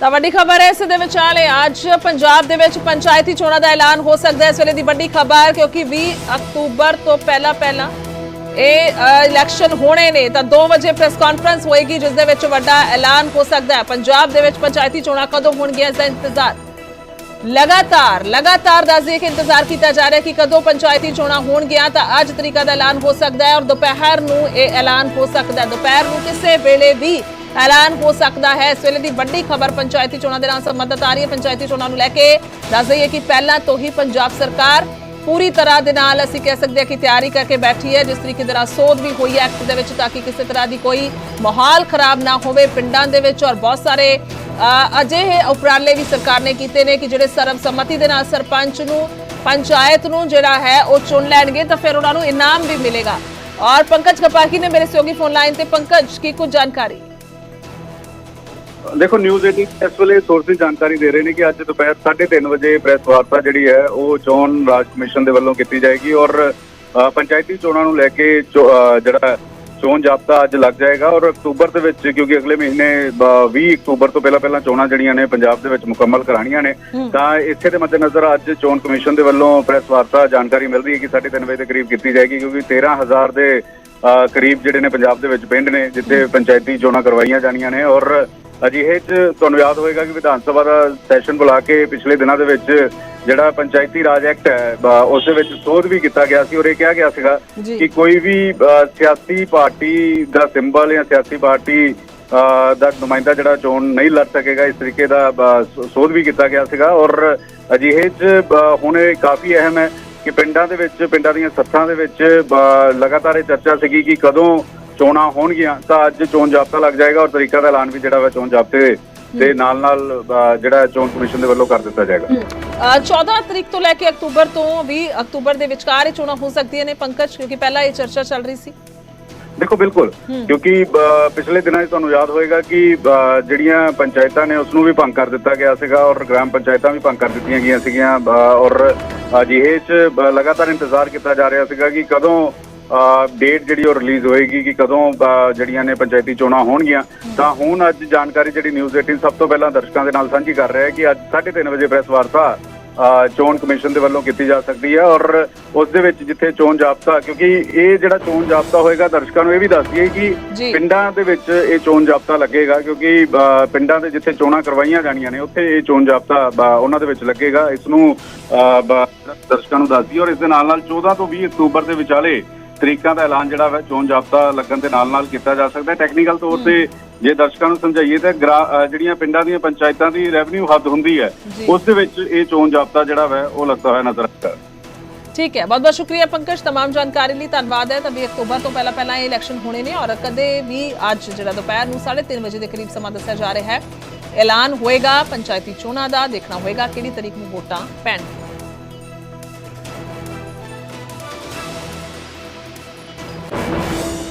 ਤਾਂ ਵੱਡੀ ਖਬਰ ਹੈ, ਇਸ ਦੇ ਵਿਚਾਲੇ ਅੱਜ ਪੰਜਾਬ ਦੇ ਵਿੱਚ ਪੰਚਾਇਤੀ ਚੋਣਾਂ ਦਾ ਐਲਾਨ ਹੋ ਸਕਦਾ ਹੈ ਇਸ ਵੇਲੇ ਦੀ ਵੱਡੀ ਖਬਰ, ਕਿਉਂਕਿ 20 ਅਕਤੂਬਰ ਤੋਂ ਪਹਿਲਾਂ ਪਹਿਲਾਂ ਇਹ ਇਲੈਕਸ਼ਨ ਹੋਣੇ ਨੇ, ਤਾਂ 2 ਵਜੇ ਪ੍ਰੈਸ ਕਾਨਫਰੰਸ ਹੋਏਗੀ, ਜਿਸ ਦੇ ਵਿੱਚ ਵੱਡਾ ਐਲਾਨ ਹੋ ਸਕਦਾ ਹੈ। ਪੰਜਾਬ ਦੇ ਵਿੱਚ ਪੰਚਾਇਤੀ ਚੋਣਾਂ ਕਦੋਂ ਹੋਣਗੀਆਂ ਇਸ ਦਾ ਇੰਤਜ਼ਾਰ? ਲਗਾਤਾਰ ਲਗਾਤਾਰ ਦੱਸਦੇ ਕਿ ਇੰਤਜ਼ਾਰ ਕੀਤਾ ਜਾ ਰਿਹਾ ਕਿ ਕਦੋਂ ਪੰਚਾਇਤੀ ਚੋਣਾਂ ਹੋਣਗੀਆਂ, ਤਾਂ ਅੱਜ ਤਰੀਕਾ ਦਾ ਐਲਾਨ ਹੋ ਸਕਦਾ ਹੈ ਔਰ ਦੁਪਹਿਰ ਨੂੰ ਇਹ ਐਲਾਨ ਹੋ ਸਕਦਾ ਹੈ। ਦੁਪਹਿਰ ਨੂੰ ਕਿਸੇ ਵੇਲੇ ਵੀ ਐਲਾਨ ਹੋ ਸਕਦਾ ਹੈ। ਇਸ ਵੇਲੇ ਦੀ ਵੱਡੀ ਖਬਰ ਪੰਚਾਇਤੀ ਚੋਣਾਂ ਦੇ ਨਾਲ ਸੰਬੰਧਿਤ ਆ ਰਹੀ ਹੈ। ਪੰਚਾਇਤੀ ਚੋਣਾਂ ਨੂੰ ਲੈ ਕੇ ਦੱਸ ਦਈਏ ਕਿ ਪਹਿਲਾਂ ਤੋਂ ਹੀ ਪੰਜਾਬ ਸਰਕਾਰ ਪੂਰੀ ਤਰ੍ਹਾਂ ਦੇ ਨਾਲ, ਅਸੀਂ ਕਹਿ ਸਕਦੇ ਹਾਂ ਕਿ ਤਿਆਰੀ ਕਰਕੇ ਬੈਠੀ ਹੈ। ਜਿਸ ਤਰੀਕੇ ਦੇ ਨਾਲ ਸੋਧ ਵੀ ਹੋਈ ਹੈ ਐਕਟ ਦੇ ਵਿੱਚ, ਤਾਂ ਕਿ ਕਿਸੇ ਤਰ੍ਹਾਂ ਦੀ ਕੋਈ ਮਾਹੌਲ ਖਰਾਬ ਨਾ ਹੋਵੇ ਪਿੰਡਾਂ ਦੇ ਵਿੱਚ। ਔਰ ਬਹੁਤ ਸਾਰੇ ਅਜਿਹੇ ਉਪਰਾਲੇ ਵੀ ਸਰਕਾਰ ਨੇ ਕੀਤੇ ਨੇ ਕਿ ਜਿਹੜੇ ਸਰਬਸੰਮਤੀ ਦੇ ਨਾਲ ਸਰਪੰਚ ਨੂੰ, ਪੰਚਾਇਤ ਨੂੰ ਜਿਹੜਾ ਹੈ, ਉਹ ਚੁਣ ਲੈਣਗੇ, ਤਾਂ ਫਿਰ ਉਹਨਾਂ ਨੂੰ ਇਨਾਮ ਵੀ ਮਿਲੇਗਾ। ਔਰ ਪੰਕਜ ਕਪਾਕੀ ਨੇ ਮੇਰੇ ਸਹਿਯੋਗੀ ਫੋਨ ਲਾਈਨ ਤੇ। ਪੰਕਜ, ਕੀ ਕੁਝ ਜਾਣਕਾਰੀ? ਦੇਖੋ ਨਿਊਜ਼ 18 ਇਸ ਵੇਲੇ ਸੋਰਸਿਸ ਜਾਣਕਾਰੀ ਦੇ ਰਹੇ ਨੇ ਕਿ ਅੱਜ ਦੁਪਹਿਰ 3:30 ਵਜੇ ਪ੍ਰੈਸ ਵਾਰਤਾ ਜਿਹੜੀ ਹੈ ਉਹ ਚੋਣ ਰਾਜ ਕਮਿਸ਼ਨ ਦੇ ਵੱਲੋਂ ਕੀਤੀ ਜਾਏਗੀ ਔਰ ਪੰਚਾਇਤੀ ਚੋਣਾਂ ਨੂੰ ਲੈ ਕੇ ਜਿਹੜਾ ਚੋਣ ਜਾਬਤਾ ਅੱਜ ਲੱਗ ਜਾਏਗਾ ਔਰ ਅਕਤੂਬਰ ਦੇ ਵਿੱਚ ਕਿਉਂਕਿ ਅਗਲੇ ਮਹੀਨੇ ਬ- 20 ਅਕਤੂਬਰ ਤੋਂ ਪਹਿਲਾਂ ਪਹਿਲਾਂ ਚੋਣਾਂ ਜਿਹੜੀਆਂ ਨੇ ਪੰਜਾਬ ਦੇ ਵਿੱਚ ਮੁਕੰਮਲ ਕਰਾਣੀਆਂ ਨੇ ਤਾਂ ਇਸੇ ਦੇ ਮੱਦੇਨਜ਼ਰ ਅੱਜ ਚੋਣ ਕਮਿਸ਼ਨ ਦੇ ਵੱਲੋਂ ਪ੍ਰੈਸ ਵਾਰਤਾ ਜਾਣਕਾਰੀ ਮਿਲ ਰਹੀ ਹੈ ਕਿ 3:30 ਵਜੇ ਦੇ ਕਰੀਬ ਕੀਤੀ ਜਾਏਗੀ ਕਿਉਂਕਿ 13000 ਦੇ ਕਰੀਬ ਜਿਹੜੇ ਨੇ ਪੰਜਾਬ ਦੇ ਵਿੱਚ ਪਿੰਡ ਨੇ ਜਿੱਥੇ ਪੰਚਾਇਤੀ ਚੋਣਾਂ ਕਰਵਾਈਆਂ ਜਾਣੀਆਂ ਨੇ ਔਰ ਅਜਿਹੇ ਚ ਤੁਹਾਨੂੰ ਯਾਦ ਹੋਵੇਗਾ ਕਿ ਵਿਧਾਨ ਸਭਾ ਦਾ ਸੈਸ਼ਨ ਬੁਲਾ ਕੇ ਪਿਛਲੇ ਦਿਨਾਂ ਦੇ ਵਿੱਚ ਜਿਹੜਾ ਪੰਚਾਇਤੀ ਰਾਜ ਐਕਟ ਹੈ ਉਸ ਦੇ ਵਿੱਚ ਸੋਧ ਵੀ ਕੀਤਾ ਗਿਆ ਸੀ ਔਰ ਇਹ ਕਿਹਾ ਗਿਆ ਸੀਗਾ। ਕਿ ਕੋਈ ਵੀ ਸਿਆਸੀ ਪਾਰਟੀ ਦਾ ਸਿੰਬਲ ਜਾਂ ਸਿਆਸੀ ਪਾਰਟੀ ਦਾ ਨੁਮਾਇੰਦਾ ਜਿਹੜਾ ਚੋਣ ਨਹੀਂ ਲੜ ਸਕੇਗਾ ਇਸ ਤਰੀਕੇ ਦਾ ਸੋਧ ਵੀ ਕੀਤਾ ਗਿਆ ਸੀਗਾ ਔਰ ਅਜਿਹੇ ਚ ਹੁਣ ਇਹ ਕਾਫੀ ਅਹਿਮ ਹੈ ਕਿ ਪਿੰਡਾਂ ਦੇ ਵਿੱਚ ਪਿੰਡਾਂ ਦੀਆਂ ਸੱਥਾਂ ਦੇ ਵਿੱਚ ਲਗਾਤਾਰ ਇਹ ਚਰਚਾ ਸੀਗੀ ਕਿ ਕਦੋਂ ਚੋਣਾਂ ਹੋਣਗੀਆਂ ਤਾਂ ਅੱਜ ਚੋਣ ਜਾਬਤਾ ਲੱਗ ਜਾਏਗਾ ਔਰ ਤਰੀਕਾ ਦਾ ਐਲਾਨ ਵੀ ਜਿਹੜਾ ਵਾ ਚੋਣ ਜਾਬਤੇ ਦੇ ਨਾਲ ਨਾਲ ਜਿਹੜਾ ਚੋਣ ਕਮਿਸ਼ਨ ਦੇ ਵੱਲੋਂ ਕਰ ਦਿੱਤਾ ਜਾਏਗਾ। ਅ, 14 ਤਰੀਕ ਤੋਂ ਲੈ ਕੇ ਅਕਤੂਬਰ ਤੋਂ 20 ਅਕਤੂਬਰ ਦੇ ਵਿਚਕਾਰ ਇਹ ਚੋਣਾਂ ਹੋ ਸਕਦੀਆਂ ਨੇ ਪੰਕਜ ਕਿਉਂਕਿ ਪਹਿਲਾਂ ਇਹ ਚਰਚਾ ਚੱਲ ਰਹੀ ਸੀ। ਦੇਖੋ ਬਿਲਕੁਲ। ਕਿਉਂਕਿ ਪਿਛਲੇ ਦਿਨਾਂ 'ਚ ਤੁਹਾਨੂੰ ਯਾਦ ਹੋਏਗਾ ਕਿ ਜਿਹੜੀਆਂ ਪੰਚਾਇਤਾਂ ਨੇ ਉਸ ਨੂੰ ਵੀ ਭੰਗ ਕਰ ਦਿੱਤਾ ਗਿਆ ਸੀਗਾ ਔਰ ਗ੍ਰਾਮ ਪੰਚਾਇਤਾਂ ਵੀ ਭੰਗ ਕਰ ਦਿੱਤੀਆਂ ਗਈਆਂ ਸੀਗੀਆਂ ਔਰ ਅਜਿਹੇ 'ਚ ਲਗਾਤਾਰ ਇੰਤਜ਼ਾਰ ਕੀਤਾ ਜਾ ਰਿਹਾ ਸੀਗਾ ਕਿ ਕਦੋਂ ਡੇਟ ਜਿਹੜੀ ਉਹ ਰਿਲੀਜ਼ ਹੋਏਗੀ ਕਿ ਕਦੋਂ ਜਿਹੜੀਆਂ ਨੇ ਪੰਚਾਇਤੀ ਚੋਣਾਂ ਹੋਣਗੀਆਂ ਤਾਂ ਹੁਣ ਅੱਜ ਜਾਣਕਾਰੀ ਜਿਹੜੀ ਨਿਊਜ਼ 18 ਸਭ ਤੋਂ ਪਹਿਲਾਂ ਦਰਸ਼ਕਾਂ ਦੇ ਨਾਲ ਸਾਂਝੀ ਕਰ ਰਿਹਾ ਹੈ ਕਿ ਅੱਜ 3:30 ਵਜੇ ਪ੍ਰੈਸ ਵਾਰਤਾ ਚੋਣ ਕਮਿਸ਼ਨ ਦੇ ਵੱਲੋਂ ਕੀਤੀ ਜਾ ਸਕਦੀ ਹੈ ਔਰ ਉਸ ਦੇ ਵਿੱਚ ਜਿੱਥੇ ਚੋਣ ਜਾਬਤਾ ਕਿਉਂਕਿ ਇਹ ਜਿਹੜਾ ਚੋਣ ਜਾਬਤਾ ਹੋਏਗਾ ਦਰਸ਼ਕਾਂ ਨੂੰ ਇਹ ਵੀ ਦੱਸ ਦਈਏ। ਕਿ ਪਿੰਡਾਂ ਦੇ ਵਿੱਚ ਇਹ ਚੋਣ ਜਾਬਤਾ ਲੱਗੇਗਾ ਕਿਉਂਕਿ ਪਿੰਡਾਂ ਦੇ ਜਿੱਥੇ ਚੋਣਾਂ ਕਰਵਾਈਆਂ ਜਾਣੀਆਂ ਨੇ ਉੱਥੇ ਇਹ ਚੋਣ ਜਾਬਤਾ ਉਹਨਾਂ ਦੇ ਵਿੱਚ ਲੱਗੇਗਾ ਇਸ ਨੂੰ ਦਰਸ਼ਕਾਂ ਨੂੰ ਦੱਸ ਦਈਏ ਔਰ ਇਸ ਦੇ ਨਾਲ ਨਾਲ 14 ਤੋਂ 20 ਅਕਤੂਬਰ ਦੇ ਵਿਚਾਲੇ ਤਰੀਕਾਂ ਦਾ ਐਲਾਨ ਜਿਹੜਾ ਚੋਣ ਜਾਬਤਾ ਲੱਗਣ ਦੇ ਨਾਲ ਨਾਲ ਕੀਤਾ ਜਾ ਸਕਦਾ ਹੈ। ਟੈਕਨੀਕਲ ਤੌਰ ਤੇ ਜੇ ਦਰਸ਼ਕਾਂ ਨੂੰ ਸਮਝਾਈਏ ਤਾਂ ਜਿਹੜੀਆਂ ਪਿੰਡਾਂ ਦੀਆਂ ਪੰਚਾਇਤਾਂ ਦੀ ਰੈਵਨਿਊ ਹੱਦ ਹੁੰਦੀ ਹੈ ਉਸ ਦੇ ਵਿੱਚ ਇਹ ਚੋਣ ਜਾਬਤਾ ਜਿਹੜਾ ਹੈ ਉਹ ਲੱਗਦਾ ਹੋਇਆ ਨਜ਼ਰ ਆਉਂਦਾ ਠੀਕ ਹੈ। ਬਹੁਤ ਬਹੁਤ ਸ਼ੁਕਰੀਆ ਪੰਕਜ ਤਮਾਮ ਜਾਣਕਾਰੀ ਲਈ ਧੰਨਵਾਦ ਹੈ। ਤਾਂ 20 ਅਕਤੂਬਰ ਤੋਂ ਪਹਿਲਾਂ ਪਹਿਲਾਂ ਇਹ ਇਲੈਕਸ਼ਨ ਹੋਣੇ ਨੇ ਔਰ ਕਦੇ ਵੀ ਅੱਜ ਜਿਹੜਾ ਦੁਪਹਿਰ ਨੂੰ 3:30 ਵਜੇ ਦੇ ਕਰੀਬ ਸਮਾਂ ਦੱਸਿਆ ਜਾ ਰਿਹਾ ਹੈ। ਐਲਾਨ ਹੋਏਗਾ ਪੰਚਾਇਤੀ ਚੋਣਾਂ ਦਾ ਦੇਖਣਾ ਹੋਏਗਾ ਕਿਹੜੀ ਤਰੀਕ ਨੂੰ ਵੋਟਾਂ ਪੈਣਗੀਆਂ।